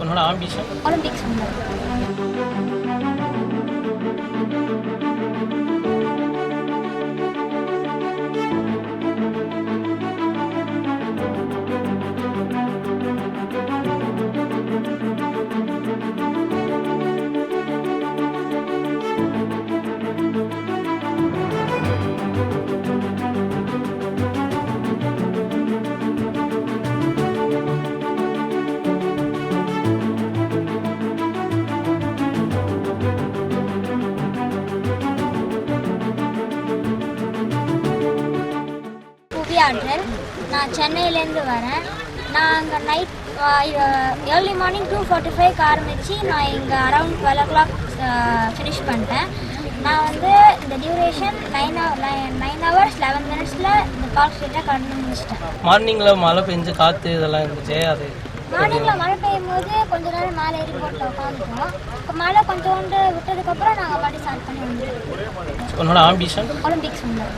உன்னோட ambition Olympics புவியாற்றல் நான் சென்னையிலேருந்து வரேன். நான் அங்கே night early morning two forty ஃபைவ்க்கு ஆரம்பித்து நான் இங்கே around twelve o'clock finish பண்ணிட்டேன். நான் வந்து இந்த duration nine nine hours eleven மினிட்ஸில் இந்த பார்க் ஸ்ட்ரீட்டை கடந்து முடிச்சிட்டேன். மார்னிங்கில் மழை பெஞ்சு காற்று இதெல்லாம் இருந்துச்சு அது மார்னிங்கில் மழை பெய்யும் போது கொஞ்ச நேரம் மேலே ஏறி போட்டில் உட்காந்துட்டோம். இப்போ மழை கொஞ்சோண்டு விட்டதுக்கப்புறம் நாங்கள் பாட்டி ஸ்டார்ட் பண்ணி வந்துட்டோம் உன்னோட ஆம்பிஷன் ஒலிம்பிக்ஸ் வந்தோம்